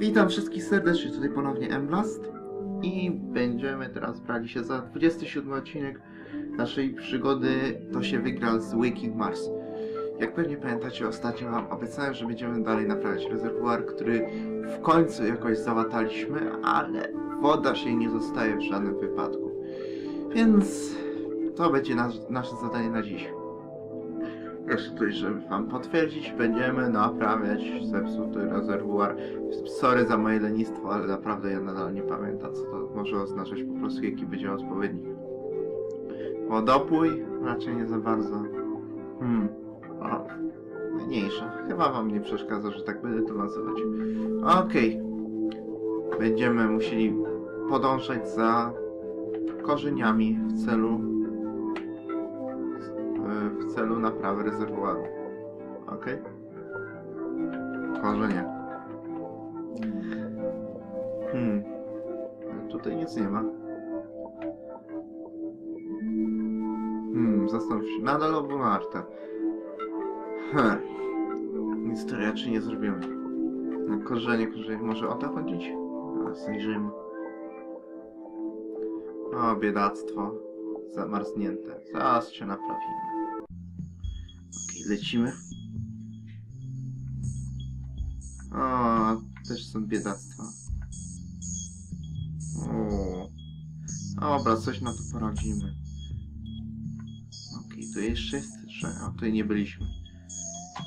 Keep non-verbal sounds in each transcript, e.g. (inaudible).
Witam wszystkich serdecznie, tutaj ponownie Emblast i będziemy teraz brali się za 27 odcinek naszej przygody To się wygra z Waking Mars. Jak pewnie pamiętacie, ostatnio wam obiecałem, że będziemy dalej naprawiać rezerwuar, który w końcu jakoś załataliśmy, ale woda się nie zostaje w żadnym wypadku. Więc to będzie nasz, nasze zadanie na dziś. Jeszcze tutaj, żeby wam potwierdzić, będziemy naprawiać zepsuty rezerwuar. Sorry za moje lenistwo, ale naprawdę ja nadal nie pamiętam, co to może oznaczać po prostu, jaki będzie odpowiednik. Wodopój? Raczej nie za bardzo. Hmm. O, mniejsza. Chyba wam nie przeszkadza, że tak będę to nazywać. Okej. Będziemy musieli podążać za korzeniami w celu w celu naprawy rezerwuaru. Okej? Korzenie. Hmm. Tutaj nic nie ma. Hmm, zastanów się. Nadal obmarte. Hm. Nic tu raczej nie zrobimy. No, korzenie, korzenie. Może o to chodzić? Zajrzyjmy. O, biedactwo. Zamarznięte. Zaraz się naprawimy. Lecimy. O, też są biedactwa. O. Dobra, coś na to poradzimy. Okej, tu jeszcze jest, że... A, tutaj nie byliśmy.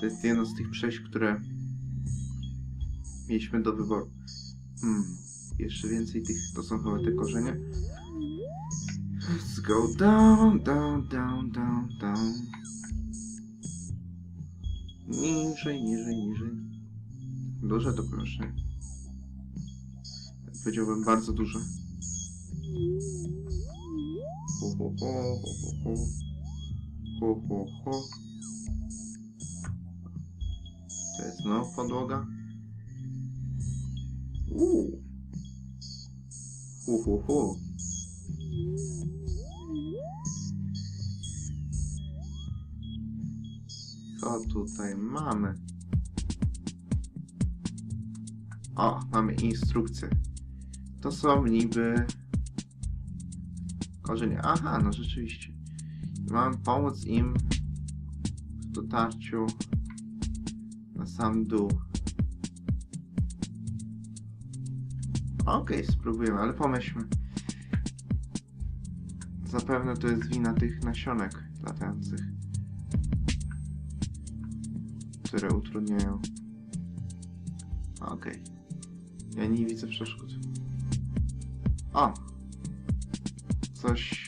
To jest jedno z tych przejść, które mieliśmy do wyboru. Hmm, jeszcze więcej tych, to są chyba te korzenie. Let's go down, down, down, down, down. Niżej, niżej, niżej. Duże to proszę. Powiedziałbym bardzo duże. Ho, ho, ho, ho, ho, ho. Ho, ho. To jest znowu podłoga. Uuu. Hu, hu, hu. Co tutaj mamy? O, mamy instrukcję. To są niby korzenie. Aha, no rzeczywiście. Mam pomóc im w dotarciu na sam dół. Okej, spróbujemy, ale pomyślmy. Zapewne to jest wina tych nasionek latających które utrudniają. Okej. Ja nie widzę przeszkód. O! Coś...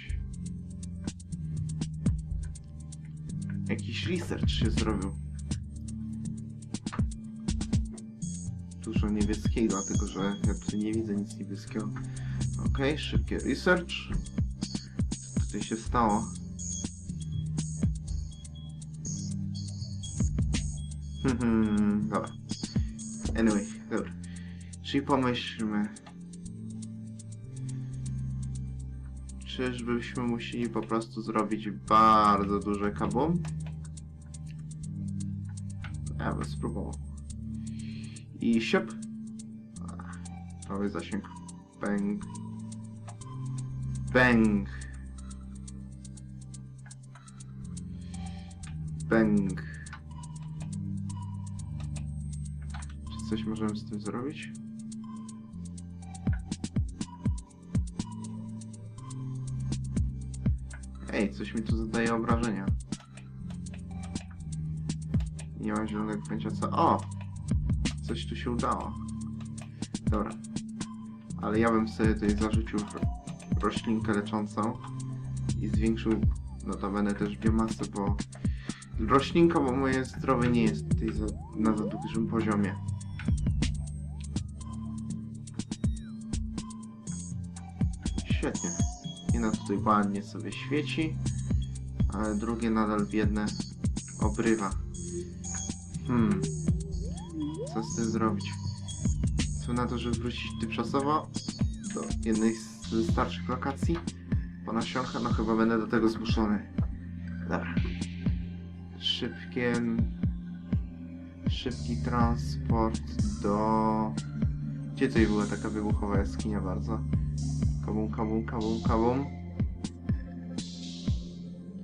Jakiś research się zrobił. Dużo niebieskiego, tylko że ja tutaj nie widzę nic niebieskiego. Okej, szybkie research. Co tutaj się stało? Mhm, dobra. Anyway, dobra. Czyli pomyślmy. Czyżbyśmy musieli po prostu zrobić bardzo duże kabum? Ja bym spróbował. I siop. Prawy zasięg. Bang. Bang. Bang. Coś możemy z tym zrobić? Ej, coś mi tu zadaje obrażenia. Nie mam zielonego pojęcia co... O! Coś tu się udało. Dobra. Ale ja bym sobie tutaj zarzucił ro roślinkę leczącą i zwiększył notabene też biomasę, bo roślinka, bo moje zdrowie nie jest tutaj za, na za dużym poziomie. Świetnie. Jedno tutaj ładnie sobie świeci, ale drugie nadal biedne obrywa. Hmm. Co z tym zrobić? Co na to, żeby wrócić tymczasowo do jednej z starszych lokacji po nasionka? No chyba będę do tego zmuszony. Dobra. Szybkie... Szybki transport do Gdzie tutaj była taka wybuchowa jaskinia bardzo? Kabum, kabum, kabum, kabum.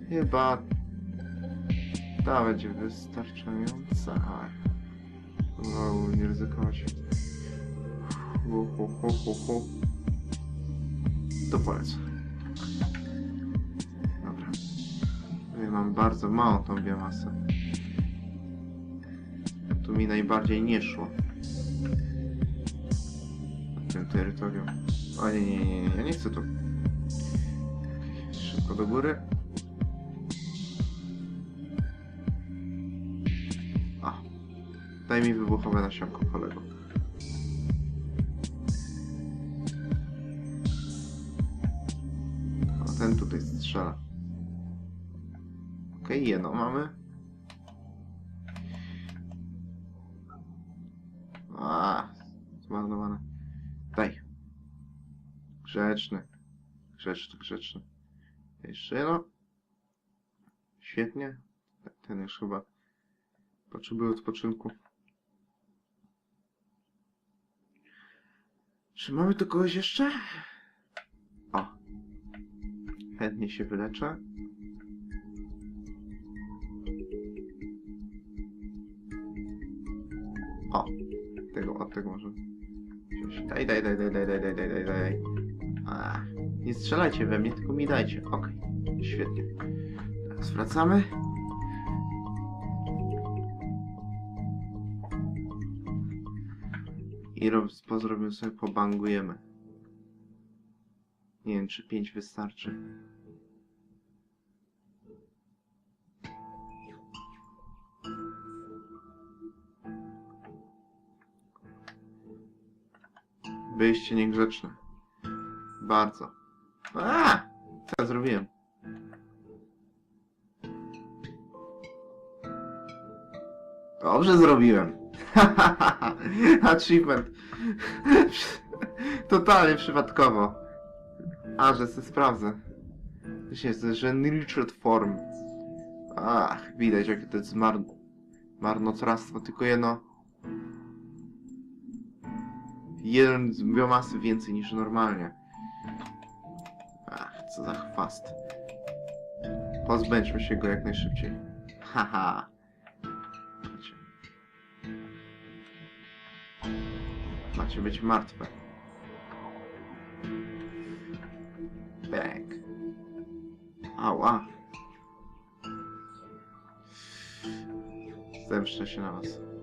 Chyba ta będzie wystarczająca. Wow, nie ryzykować. Hu, hu, hu, hu, hu. To polecę. Dobra. Tutaj mam bardzo małą tą biomasę. Tu mi najbardziej nie szło. Na tym terytorium. O nie, nie, nie, nie, ja nie chcę tu. Szybko do góry. A. Daj mi wybuchowe nasionko, kolego. O, ten tutaj strzela. Okej, jedno mamy. A, zmarnowane. Daj. Grzeczny. Grzeczny, grzeczny. Jeszcze jedno. Świetnie. Ten już chyba potrzebuje odpoczynku. Czy mamy tu kogoś jeszcze? O. Chętnie się wyleczę. O. Tego, od tego może. Daj, daj, daj, daj, daj, daj, daj, daj, daj, nie strzelajcie we mnie, tylko mi dajcie. Okej, świetnie. Teraz wracamy. I rob, po zrobimy sobie pobangujemy. Nie wiem, czy 5 wystarczy. Byliście niegrzeczne. Bardzo. A! Co ja zrobiłem? Dobrze zrobiłem. (laughs) Achievement. Totalnie przypadkowo. A, że sobie sprawdzę. Jest, że Richard Form. Ach, widać jakie to jest mar... marnotrawstwo. Tylko jedno... Jeden z biomasy więcej niż normalnie. Ach, co za chwast. Pozbędźmy się go jak najszybciej. Haha. Macie. Macie być martwe. Bang. Ała. Zemszczę się na was.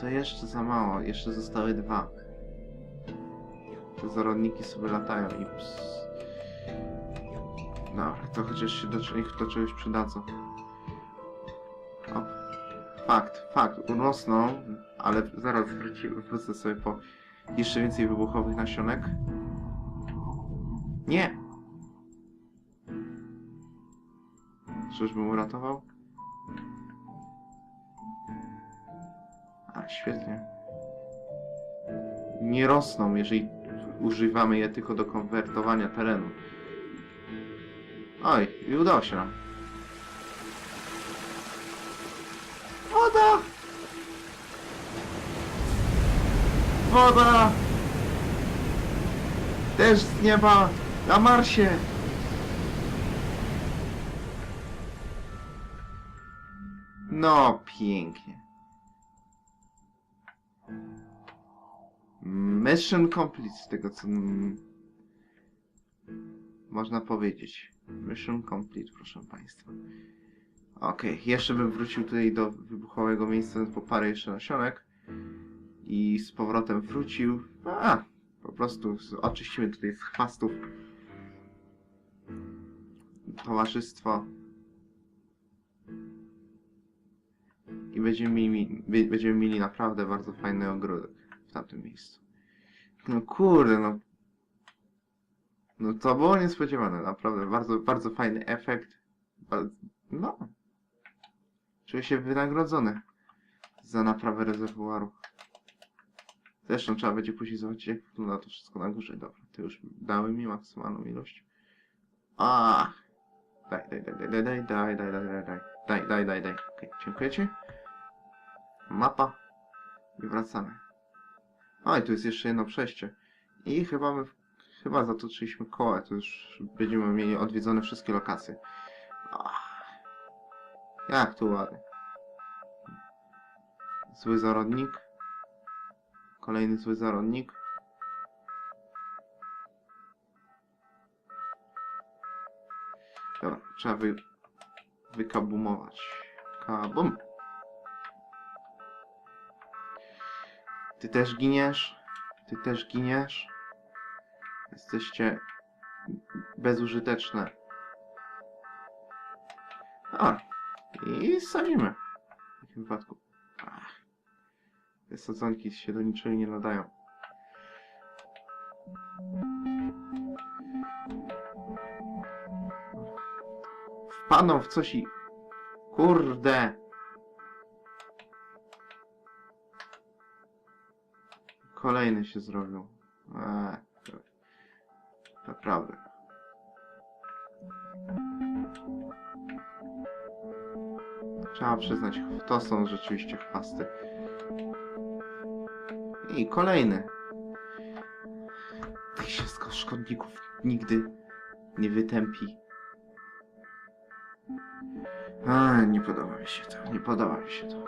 To jeszcze za mało. Jeszcze zostały dwa. Te zarodniki sobie latają i ps. Dobra, to chociaż się do, do czegoś przydadzą. O, fakt, fakt, urosną, ale zaraz wróci, wrócę sobie po jeszcze więcej wybuchowych nasionek. Nie! Czyżbym uratował? Świetnie. Nie rosną, jeżeli używamy je tylko do konwertowania terenu. Oj, i udało się nam. Woda! Woda! Deszcz z nieba na Marsie! No, pięknie. Mission complete, z tego co można powiedzieć. Mission complete, proszę Państwa. Okej, jeszcze bym wrócił tutaj do wybuchowego miejsca po parę jeszcze nasionek i z powrotem wrócił. A, po prostu oczyścimy tutaj z chwastów towarzystwo i będziemy mieli, będziemy mieli naprawdę bardzo fajny ogródek w tamtym miejscu. No kurde, no. No to było niespodziewane, naprawdę. Bardzo, bardzo fajny efekt. No. Czuję się wynagrodzony za naprawę rezerwuaru. Zresztą trzeba będzie później zobaczyć, jak wygląda to wszystko na górze. Dobra, to już dały mi maksymalną ilość. A, Daj, daj, daj, daj, daj, daj, daj, daj, daj, daj, daj, daj, daj, daj. Okej, dziękuję ci. Mapa. I wracamy. Oj, tu jest jeszcze jedno przejście. I chyba my, chyba zatoczyliśmy koła, to już będziemy mieli odwiedzone wszystkie lokacje. Ach, jak tu ładnie. Zły zarodnik. Kolejny zły zarodnik. Dobra, trzeba wy, wykabumować. Kabum. Ty też giniesz. Ty też giniesz. Jesteście bezużyteczne. A, i sadzimy. W takim wypadku. Ach, te sadzonki się do niczego nie nadają. Wpadną w coś i... Kurde! Kolejny się zrobił. Eee, naprawdę. Trzeba przyznać, to są rzeczywiście chwasty. I kolejny. Tych się sko- szkodników nigdy nie wytępi. A, nie podoba mi się to, nie podoba mi się to.